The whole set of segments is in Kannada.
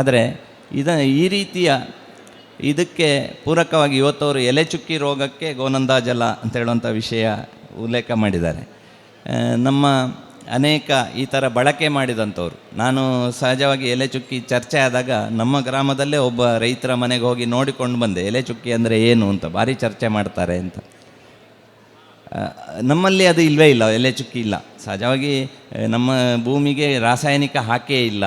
ಆದರೆ ಇದ ಈ ರೀತಿಯ ಇದಕ್ಕೆ ಪೂರಕವಾಗಿ ಇವತ್ತವರು ಎಲೆ ಚುಕ್ಕಿ ರೋಗಕ್ಕೆ ಗೋನಂದ ಜಲ ಅಂತ ಹೇಳುವಂಥ ವಿಷಯ ಉಲ್ಲೇಖ ಮಾಡಿದ್ದಾರೆ. ನಮ್ಮ ಅನೇಕ ಈ ಥರ ಬಳಕೆ ಮಾಡಿದಂಥವ್ರು ನಾನು ಸಹಜವಾಗಿ ಎಲೆ ಚುಕ್ಕಿ ಚರ್ಚೆ ಆದಾಗ ನಮ್ಮ ಗ್ರಾಮದಲ್ಲೇ ಒಬ್ಬ ರೈತರ ಮನೆಗೆ ಹೋಗಿ ನೋಡಿಕೊಂಡು ಬಂದೆ, ಎಲೆ ಚುಕ್ಕಿ ಅಂದರೆ ಏನು ಅಂತ, ಭಾರಿ ಚರ್ಚೆ ಮಾಡ್ತಾರೆ ಅಂತ. ನಮ್ಮಲ್ಲಿ ಅದು ಇಲ್ಲವೇ ಇಲ್ಲ, ಎಲೆ ಚುಕ್ಕಿ ಇಲ್ಲ. ಸಹಜವಾಗಿ ನಮ್ಮ ಭೂಮಿಗೆ ರಾಸಾಯನಿಕ ಹಾಕೇ ಇಲ್ಲ.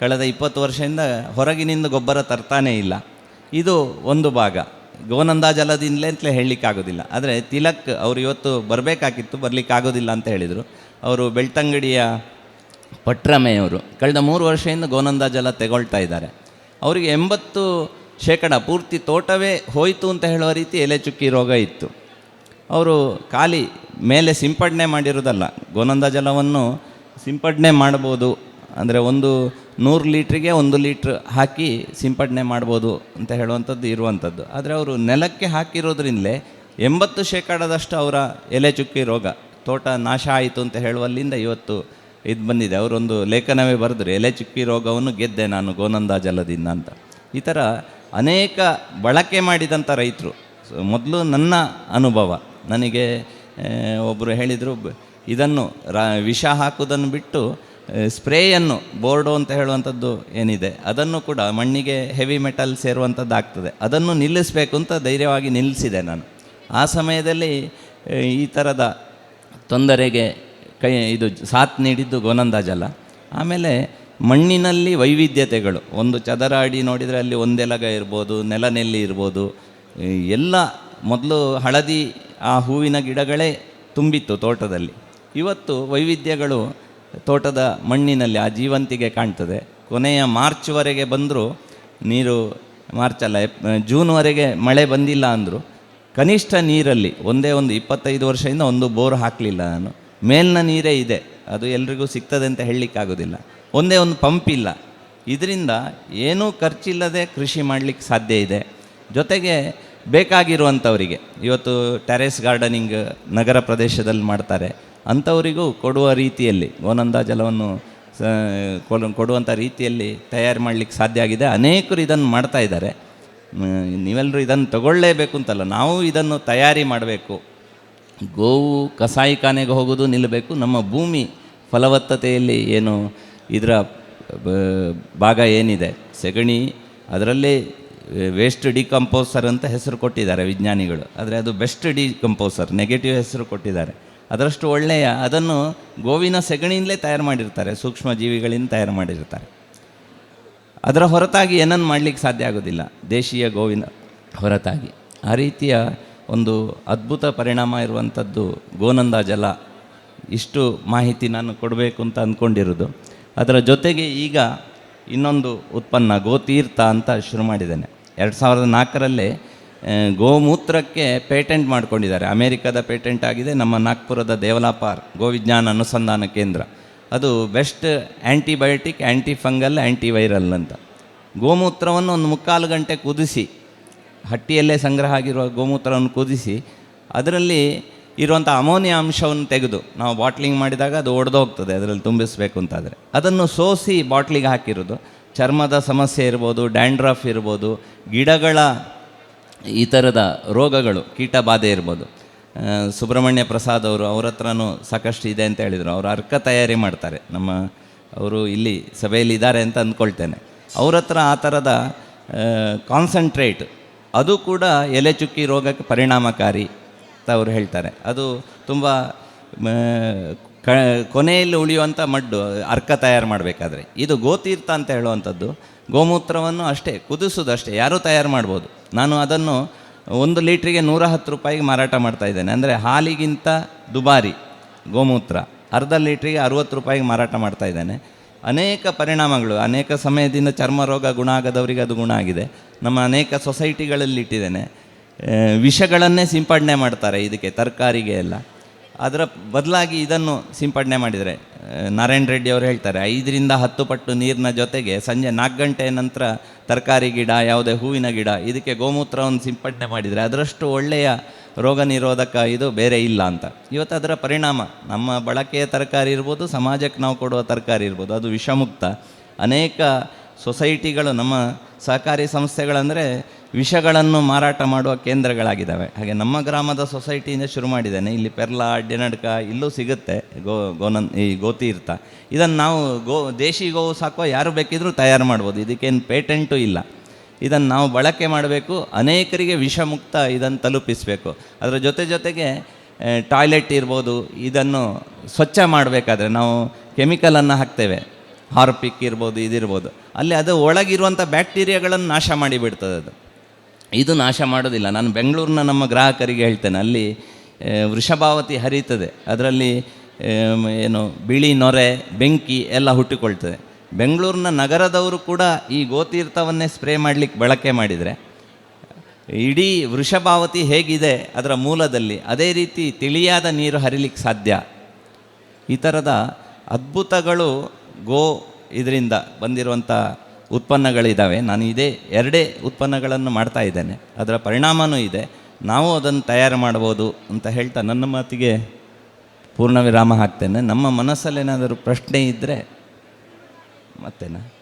ಕಳೆದ ಇಪ್ಪತ್ತು ವರ್ಷದಿಂದ ಹೊರಗಿನಿಂದ ಗೊಬ್ಬರ ತರ್ತಾನೇ ಇಲ್ಲ. ಇದು ಒಂದು ಭಾಗ. ಗೋನಂದ ಜಲದಿಂದಲೇ ಅಂತಲೇ ಹೇಳಲಿಕ್ಕಾಗೋದಿಲ್ಲ. ಆದರೆ ತಿಲಕ್ ಅವರು ಇವತ್ತು ಬರಬೇಕಾಗಿತ್ತು ಬರಲಿಕ್ಕಾಗೋದಿಲ್ಲ ಅಂತ ಹೇಳಿದರು. ಅವರು ಬೆಳ್ತಂಗಡಿಯ ಪಟ್ರಮೆಯವರು. ಕಳೆದ ಮೂರು ವರ್ಷದಿಂದ ಗೋನಂದ ಜಲ ತೆಗೊಳ್ತಾ ಇದ್ದಾರೆ. ಅವರಿಗೆ ಎಂಬತ್ತು ಶೇಕಡ ಪೂರ್ತಿ ತೋಟವೇ ಹೋಯಿತು ಅಂತ ಹೇಳುವ ರೀತಿ ಎಲೆ ಚುಕ್ಕಿ ರೋಗ ಇತ್ತು. ಅವರು ಖಾಲಿ ಮೇಲೆ ಸಿಂಪಡಣೆ ಮಾಡಿರೋದಲ್ಲ ಗೋನಂದ ಜಲವನ್ನು ಸಿಂಪಡಣೆ ಮಾಡ್ಬೋದು ಅಂದರೆ ಒಂದು ನೂರು ಲೀಟ್ರಿಗೆ ಒಂದು ಲೀಟ್ರ್ ಹಾಕಿ ಸಿಂಪಡಣೆ ಮಾಡ್ಬೋದು ಅಂತ ಹೇಳುವಂಥದ್ದು ಇರುವಂಥದ್ದು. ಆದರೆ ಅವರು ನೆಲಕ್ಕೆ ಹಾಕಿರೋದ್ರಿಂದಲೇ ಎಂಬತ್ತು ಶೇಕಡದಷ್ಟು ಅವರ ಎಲೆ ಚುಕ್ಕಿ ರೋಗ, ತೋಟ ನಾಶ ಆಯಿತು ಅಂತ ಹೇಳುವಲ್ಲಿಂದ ಇವತ್ತು ಇದು ಬಂದಿದೆ. ಅವರೊಂದು ಲೇಖನವೇ ಬರೆದ್ರು, ಎಲೆ ಚುಕ್ಕಿ ರೋಗವನ್ನು ಗೆದ್ದೆ ನಾನು ಗೋನಂದ ಜಲದಿಂದ ಅಂತ. ಈ ಥರ ಅನೇಕ ಬಳಕೆ ಮಾಡಿದಂಥ ರೈತರು. ಮೊದಲು ನನ್ನ ಅನುಭವ, ನನಗೆ ಒಬ್ಬರು ಹೇಳಿದರು ಇದನ್ನು ರಾ, ವಿಷ ಹಾಕುವುದನ್ನು ಬಿಟ್ಟು ಸ್ಪ್ರೇಯನ್ನು ಬೋರ್ಡೋ ಅಂತ ಹೇಳುವಂಥದ್ದು ಏನಿದೆ, ಅದನ್ನು ಕೂಡ ಮಣ್ಣಿಗೆ ಹೆವಿ ಮೆಟಲ್ ಸೇರುವಂಥದ್ದು ಆಗ್ತದೆ ಅದನ್ನು ನಿಲ್ಲಿಸಬೇಕು ಅಂತ ಧೈರ್ಯವಾಗಿ ನಿಲ್ಲಿಸಿದೆ ನಾನು. ಆ ಸಮಯದಲ್ಲಿ ಈ ಥರದ ತೊಂದರೆಗೆ ಕೈ, ಇದು ಸಾಥ್ ನೀಡಿದ್ದು ಗೋನಂದಾಜಲ್ಲ ಜಲ ಆಮೇಲೆ ಮಣ್ಣಿನಲ್ಲಿ ವೈವಿಧ್ಯತೆಗಳು, ಒಂದು ಚದರ ಅಡಿ ನೋಡಿದರೆ ಅಲ್ಲಿ ಒಂದೆಲಗ ಇರ್ಬೋದು, ನೆಲನೆಲ್ಲಿ ಇರ್ಬೋದು ಎಲ್ಲ ಮೊದಲು ಹಳದಿ ಆ ಹೂವಿನ ಗಿಡಗಳೇ ತುಂಬಿತ್ತು ತೋಟದಲ್ಲಿ. ಇವತ್ತು ವೈವಿಧ್ಯಗಳು ತೋಟದ ಮಣ್ಣಿನಲ್ಲಿ ಆ ಜೀವಂತಿಗೆ ಕಾಣ್ತದೆ. ಕೊನೆಯ ಮಾರ್ಚ್ವರೆಗೆ ಬಂದರೂ ನೀರು ಮಾರ್ಚ್ ಅಲ್ಲ ಜೂನ್ವರೆಗೆ ಮಳೆ ಬಂದಿಲ್ಲ ಅಂದರು. ಕನಿಷ್ಠ ನೀರಲ್ಲಿ ಒಂದೇ ಒಂದು ಇಪ್ಪತ್ತೈದು ವರ್ಷದಿಂದ ಒಂದು ಬೋರ್ ಹಾಕಲಿಲ್ಲ ನಾನು. ಮೇಲಿನ ನೀರೇ ಇದೆ, ಅದು ಎಲ್ರಿಗೂ ಸಿಗ್ತದೆ ಅಂತ ಹೇಳಲಿಕ್ಕಾಗೋದಿಲ್ಲ. ಒಂದೇ ಒಂದು ಪಂಪ್ ಇಲ್ಲ. ಇದರಿಂದ ಏನೂ ಖರ್ಚಿಲ್ಲದೆ ಕೃಷಿ ಮಾಡಲಿಕ್ಕೆ ಸಾಧ್ಯ ಇದೆ. ಜೊತೆಗೆ ಬೇಕಾಗಿರುವಂಥವರಿಗೆ, ಇವತ್ತು ಟೆರೆಸ್ ಗಾರ್ಡನಿಂಗ್ ನಗರ ಪ್ರದೇಶದಲ್ಲಿ ಮಾಡ್ತಾರೆ. ಅಂಥವರಿಗೂ ಕೊಡುವ ರೀತಿಯಲ್ಲಿ ಗೋನಂದ ಜಲವನ್ನು ಕೊಡುವಂಥ ರೀತಿಯಲ್ಲಿ ತಯಾರು ಮಾಡಲಿಕ್ಕೆ ಸಾಧ್ಯ ಆಗಿದೆ. ಅನೇಕರು ಇದನ್ನು ಮಾಡ್ತಾ ಇದ್ದಾರೆ. ನೀವೆಲ್ಲರೂ ಇದನ್ನು ತಗೊಳ್ಳೇಬೇಕು ಅಂತಲ್ಲ, ನಾವು ಇದನ್ನು ತಯಾರಿ ಮಾಡಬೇಕು. ಗೋವು ಕಸಾಯಿಖಾನೆಗೆ ಹೋಗೋದು ನಿಲ್ಲಬೇಕು. ನಮ್ಮ ಭೂಮಿ ಫಲವತ್ತತೆಯಲ್ಲಿ ಏನು, ಇದರ ಭಾಗ ಏನಿದೆ? ಸೆಗಣಿ, ಅದರಲ್ಲಿ ವೇಸ್ಟ್ ಡಿಕಂಪೋಸರ್ ಅಂತ ಹೆಸರು ಕೊಟ್ಟಿದ್ದಾರೆ ವಿಜ್ಞಾನಿಗಳು. ಆದರೆ ಅದು ಬೆಸ್ಟ್ ಡಿಕಂಪೋಸರ್ ನೆಗೆಟಿವ್ ಹೆಸರು ಕೊಟ್ಟಿದ್ದಾರೆ. ಅದರಷ್ಟು ಒಳ್ಳೆಯ, ಅದನ್ನು ಗೋವಿನ ಸೆಗಣಿಯಿಂದಲೇ ತಯಾರು ಮಾಡಿರ್ತಾರೆ ಸೂಕ್ಷ್ಮ ಜೀವಿಗಳಿಂದ ತಯಾರು ಮಾಡಿರ್ತಾರೆ. ಅದರ ಹೊರತಾಗಿ ಏನನ್ನು ಮಾಡಲಿಕ್ಕೆ ಸಾಧ್ಯ ಆಗೋದಿಲ್ಲ, ದೇಶೀಯ ಗೋವಿನ ಹೊರತಾಗಿ. ಆ ರೀತಿಯ ಒಂದು ಅದ್ಭುತ ಪರಿಣಾಮ ಇರುವಂಥದ್ದು ಗೋನಂದ ಜಲ, ಇಷ್ಟು ಮಾಹಿತಿ ನಾನು ಕೊಡಬೇಕು ಅಂತ ಅಂದ್ಕೊಂಡಿರೋದು. ಅದರ ಜೊತೆಗೆ ಈಗ ಇನ್ನೊಂದು ಉತ್ಪನ್ನ, ಗೋತೀರ್ಥ ಅಂತ ಶುರು ಮಾಡಿದ್ದೇನೆ. ಎರಡು ಸಾವಿರದ ನಾಲ್ಕರಲ್ಲೇ ಗೋಮೂತ್ರಕ್ಕೆ ಪೇಟೆಂಟ್ ಮಾಡ್ಕೊಂಡಿದ್ದಾರೆ. ಅಮೇರಿಕಾದ ಪೇಟೆಂಟ್ ಆಗಿದೆ, ನಮ್ಮ ನಾಗ್ಪುರದ ದೇವಲಾಪಾರ್ ಗೋವಿಜ್ಞಾನ ಅನುಸಂಧಾನ ಕೇಂದ್ರ. ಅದು best antibiotic antifungal antiviral anti viral ಅಂತ. ಗೋಮೂತ್ರವನ್ನು ಒಂದು ಮುಕ್ಕಾಲು ಗಂಟೆ ಕುದಿಸಿ, ಹಟ್ಟಿಯಲ್ಲೇ ಸಂಗ್ರಹ ಆಗಿರುವ ಗೋಮೂತ್ರವನ್ನು ಕುದಿಸಿ, ಅದರಲ್ಲಿ ಇರುವಂಥ ಅಮೋನಿಯಾ ಅಂಶವನ್ನು ತೆಗೆದು, ನಾವು ಬಾಟ್ಲಿಂಗ್ ಮಾಡಿದಾಗ ಅದು ಒಡೆದೋಗ್ತದೆ, ಅದರಲ್ಲಿ ತುಂಬಿಸಬೇಕು ಅಂತಾದರೆ. ಅದನ್ನು ಸೋಸಿ ಬಾಟ್ಲಿಗೆ ಹಾಕಿರೋದು. ಚರ್ಮದ ಸಮಸ್ಯೆ ಇರ್ಬೋದು, ಡ್ಯಾಂಡ್ರಫ್ ಇರ್ಬೋದು, ಗಿಡಗಳ ಈ ಥರದ ರೋಗಗಳು ಕೀಟ ಬಾಧೆ ಇರ್ಬೋದು ಸುಬ್ರಹ್ಮಣ್ಯ ಪ್ರಸಾದ್ ಅವರು ಅವ್ರ ಹತ್ರನೂ ಸಾಕಷ್ಟು ಇದೆ ಅಂತ ಹೇಳಿದರು. ಅವರು ಅರ್ಕ ತಯಾರಿ ಮಾಡ್ತಾರೆ. ನಮ್ಮ ಅವರು ಇಲ್ಲಿ ಸಭೆಯಲ್ಲಿ ಇದ್ದಾರೆ ಅಂತ ಅಂದ್ಕೊಳ್ತೇನೆ. ಅವ್ರ ಹತ್ರ ಆ ಥರದ ಕಾನ್ಸಂಟ್ರೇಟ್ ಅದು ಕೂಡ ಎಲೆ ಚುಕ್ಕಿ ರೋಗಕ್ಕೆ ಪರಿಣಾಮಕಾರಿ ಅಂತ ಅವರು ಹೇಳ್ತಾರೆ. ಅದು ತುಂಬ ಕ, ಕೊನೆಯಲ್ಲಿ ಉಳಿಯುವಂಥ ಮಡ್ಡು, ಅರ್ಕ ತಯಾರು ಮಾಡಬೇಕಾದ್ರೆ. ಇದು ಗೋತೀರ್ಥ ಅಂತ ಹೇಳುವಂಥದ್ದು. ಗೋಮೂತ್ರವನ್ನು ಅಷ್ಟೇ ಕುದಿಸೋದು ಅಷ್ಟೇ ಯಾರೂ ತಯಾರು ಮಾಡ್ಬೋದು. ನಾನು ಅದನ್ನು ಒಂದು ಲೀಟ್ರಿಗೆ ನೂರ ಹತ್ತು ರೂಪಾಯಿಗೆ ಮಾರಾಟ ಮಾಡ್ತಾ ಇದ್ದೇನೆ. ಅಂದರೆ ಹಾಲಿಗಿಂತ ದುಬಾರಿ ಗೋಮೂತ್ರ. ಅರ್ಧ ಲೀಟ್ರಿಗೆ ಅರುವತ್ತು ರೂಪಾಯಿಗೆ ಮಾರಾಟ ಮಾಡ್ತಾ ಇದ್ದೇನೆ. ಅನೇಕ ಪರಿಣಾಮಗಳು, ಅನೇಕ ಸಮಯದಿಂದ ಚರ್ಮ ರೋಗ ಗುಣ ಆಗದವರಿಗೆ ಅದು ಗುಣ ಆಗಿದೆ. ನಮ್ಮ ಅನೇಕ ಸೊಸೈಟಿಗಳಲ್ಲಿ ಇಟ್ಟಿದ್ದೇನೆ. ವಿಷಗಳನ್ನೇ ಸಿಂಪಡಣೆ ಮಾಡ್ತಾರೆ ಇದಕ್ಕೆ, ತರಕಾರಿಗೆ ಎಲ್ಲ. ಅದರ ಬದಲಾಗಿ ಇದನ್ನು ಸಿಂಪಡಣೆ ಮಾಡಿದರೆ ನಾರಾಯಣ ರೆಡ್ಡಿ ಅವರು ಹೇಳ್ತಾರೆ, ಐದರಿಂದ ಹತ್ತು ಪಟ್ಟು ನೀರಿನ ಜೊತೆಗೆ ಸಂಜೆ ನಾಲ್ಕು ಗಂಟೆ ನಂತರ ತರಕಾರಿ ಗಿಡ, ಯಾವುದೇ ಹೂವಿನ ಗಿಡ, ಇದಕ್ಕೆ ಗೋಮೂತ್ರವನ್ನು ಸಿಂಪಡಣೆ ಮಾಡಿದರೆ ಅದರಷ್ಟು ಒಳ್ಳೆಯ ರೋಗ ನಿರೋಧಕ ಇದು ಬೇರೆ ಇಲ್ಲ ಅಂತ. ಇವತ್ತು ಅದರ ಪರಿಣಾಮ, ನಮ್ಮ ಬಳಕೆಯ ತರಕಾರಿ ಇರ್ಬೋದು, ಸಮಾಜಕ್ಕೆ ನಾವು ಕೊಡುವ ತರಕಾರಿ ಇರ್ಬೋದು, ಅದು ವಿಷಮುಕ್ತ. ಅನೇಕ ಸೊಸೈಟಿಗಳು ನಮ್ಮ ಸಹಕಾರಿ ಸಂಸ್ಥೆಗಳಂದರೆ ವಿಷಗಳನ್ನು ಮಾರಾಟ ಮಾಡುವ ಕೇಂದ್ರಗಳಾಗಿದ್ದಾವೆ. ಹಾಗೆ ನಮ್ಮ ಗ್ರಾಮದ ಸೊಸೈಟಿಯಿಂದ ಶುರು ಮಾಡಿದ್ದೇನೆ. ಇಲ್ಲಿ ಪೆರ್ಲಾ ಅಡ್ಡೆನಡ್ಕ ಇಲ್ಲೂ ಸಿಗುತ್ತೆ. ಗೋ ಗೋನನ್ ಈ ಗೋತೀರ್ಥ ಇದನ್ನು ನಾವು ಗೋ, ದೇಶಿ ಗೋವು ಸಾಕುವ ಯಾರು ಬೇಕಿದ್ರೂ ತಯಾರು ಮಾಡ್ಬೋದು. ಇದಕ್ಕೇನು ಪೇಟೆಂಟು ಇಲ್ಲ. ಇದನ್ನು ನಾವು ಬಳಕೆ ಮಾಡಬೇಕು. ಅನೇಕರಿಗೆ ವಿಷಮುಕ್ತ ಇದನ್ನು ತಲುಪಿಸಬೇಕು. ಅದರ ಜೊತೆ ಜೊತೆಗೆ ಟಾಯ್ಲೆಟ್ ಇರ್ಬೋದು. ಇದನ್ನು ಸ್ವಚ್ಛ ಮಾಡಬೇಕಾದ್ರೆ ನಾವು ಕೆಮಿಕಲನ್ನು ಹಾಕ್ತೇವೆ. ಹಾರ್ಪಿಕ್ ಇರ್ಬೋದು, ಇದಿರ್ಬೋದು. ಅಲ್ಲಿ ಅದು ಒಳಗಿರುವಂಥ ಬ್ಯಾಕ್ಟೀರಿಯಾಗಳನ್ನು ನಾಶ ಮಾಡಿಬಿಡ್ತದೆ ಅದು. ಇದು ನಾಶ ಮಾಡೋದಿಲ್ಲ. ನಾನು ಬೆಂಗಳೂರಿನ ನಮ್ಮ ಗ್ರಾಹಕರಿಗೆ ಹೇಳ್ತೇನೆ. ಅಲ್ಲಿ ವೃಷಭಾವತಿ ಹರಿತದೆ ಅದರಲ್ಲಿ ಏನು, ಬಿಳಿ ನೊರೆ, ಬೆಂಕಿ ಎಲ್ಲ ಹುಟ್ಟಿಕೊಳ್ತದೆ. ಬೆಂಗಳೂರಿನ ನಗರದವರು ಕೂಡ ಈ ಗೋತೀರ್ಥವನ್ನೇ ಸ್ಪ್ರೇ ಮಾಡಲಿಕ್ಕೆ ಬಳಕೆ ಮಾಡಿದರೆ, ಇಡೀ ವೃಷಭಾವತಿ ಹೇಗಿದೆ ಅದರ ಮೂಲದಲ್ಲಿ. ಅದೇ ರೀತಿ ತಿಳಿಯಾದ ನೀರು ಹರಿಲಿಕ್ಕೆ ಸಾಧ್ಯ. ಈ ಥರದ ಅದ್ಭುತಗಳು ಗೋ ಇದರಿಂದ ಬಂದಿರುವಂಥ ಉತ್ಪನ್ನಗಳಿದ್ದಾವೆ ನಾನು ಇದೇ ಎರಡೇ ಉತ್ಪನ್ನಗಳನ್ನು ಮಾಡ್ತಾ ಇದ್ದೇನೆ. ಅದರ ಪರಿಣಾಮವೂ ಇದೆ. ನಾವು ಅದನ್ನು ತಯಾರು ಮಾಡ್ಬೋದು ಅಂತ ಹೇಳ್ತಾ ನನ್ನ ಮಾತಿಗೆ ಪೂರ್ಣ ವಿರಾಮ ಹಾಕ್ತೇನೆ. ನಮ್ಮ ಮನಸ್ಸಲ್ಲೇನಾದರೂ ಪ್ರಶ್ನೆ ಇದ್ದರೆ ಮತ್ತೇನಾ?